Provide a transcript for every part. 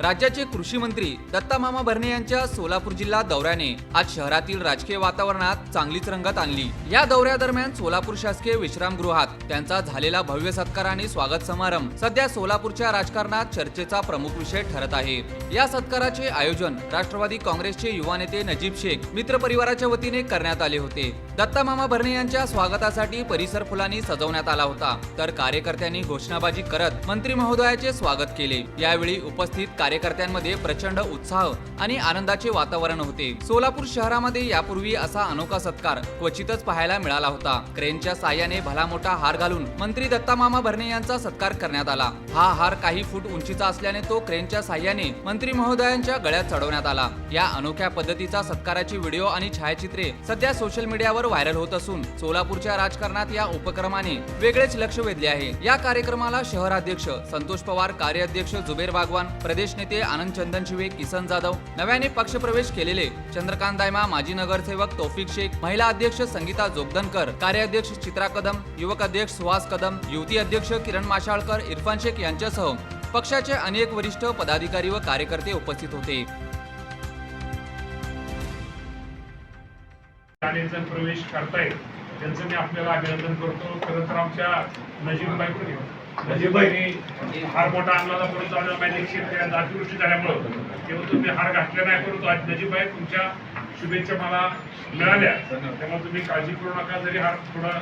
राज्याचे कृषी मंत्री दत्तामामा भरणे यांच्या सोलापूर जिल्हा दौऱ्याने आज शहरातील राजकीय वातावरणात चांगलीच रंगत आणली. या दौऱ्यादरम्यान सोलापूर शासकीय विश्रामगृहात त्यांचा झालेला भव्य सत्कार आणि स्वागत समारंभ सध्या सोलापूरच्या राजकारणात चर्चेचा प्रमुख विषय ठरत आहे. या सत्काराचे आयोजन राष्ट्रवादी काँग्रेसचे युवा नेते नजीब शेख मित्र परिवाराच्या वतीने करण्यात आले होते. दत्तामामा भरणे यांच्या स्वागतासाठी परिसर फुलांनी सजवण्यात आला होता. तर कार्यकर्त्यांनी घोषणाबाजी करत मंत्री महोदयाचे स्वागत केले. यावेळी उपस्थित कार्यकर्त्यांमध्ये प्रचंड उत्साह आणि आनंदाचे वातावरण होते. सोलापूर शहरामध्ये यापूर्वी असा अनोखा सत्कार क्वचितच पाहायला मिळाला होता. क्रेनच्या साह्याने भला मोठा हार घालून मंत्री दत्तामामा भरणे यांचा सत्कार करण्यात आला. हा हार काही फूट उंचीचा असल्याने तो क्रेनच्या साह्याने मंत्री महोदयांच्या गळ्यात चढवण्यात आला. या अनोख्या पद्धतीचा सत्काराची व्हिडिओ आणि छायाचित्रे सध्या सोशल मीडियावर व्हायरल होत असून सोलापूरच्या राजकारणात या उपक्रमाने वेगळेच लक्ष वेधले आहे. या कार्यक्रमाला शहराध्यक्ष संतोष पवार कार्याध्यक्ष जुबेर बागवान प्रदेश नेते आनंद चंदन शिवे किसन जाधव. नव्याने पक्षप्रवेश केलेले चंद्रकांत दायमा माजी नगरसेवक तौफिक शेख महिला अध्यक्ष संगीता जोगदनकर कार्याध्यक्ष चित्रा कदम युवक अध्यक्ष सुहास कदम युवती अध्यक्ष किरण माशाळकर इरफान शेख यांच्यासह पक्षाचे अनेक वरिष्ठ पदाधिकारी व कार्यकर्ते उपस्थित होते. प्रवेश करतायत. त्यांचं मी आपल्याला अभिनंदन करतो. खरं तर आमच्या नजीबबाई कोणी नजीबबाईने हार मोठा आणला परंतु आहे शेतकऱ्यांचा अतिवृष्टी झाल्यामुळं तेव्हा तुम्ही हार घातला नाही परंतु आज नजीबबाई तुमच्या शुभेच्छा मला मिळाल्या. त्यामुळे तुम्ही काळजी करू नका जरी हार थोडा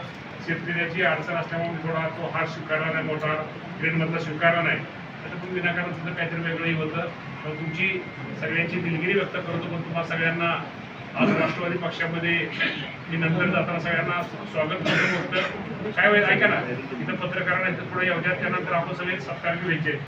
शेतकऱ्याची अडचण असल्यामुळे थोडा तो हार स्वीकारला नाही मोठा ग्रेडमधला स्वीकारला नाही. तर तुम्ही विनाकारण तिथं काहीतरी वेगळंही होतं. पण तुमची सगळ्यांची दिलगिरी व्यक्त करतो पण तुम्हाला सगळ्यांना आज राष्ट्रवादी पक्षामध्ये मी नंतर जाताना सगळ्यांना स्वागत करतो. फक्त काय वेळेस ऐका ना तिथं पत्रकारांना इथं पुढे येऊ त्यानंतर आपण सगळे सत्कार घ्यायचे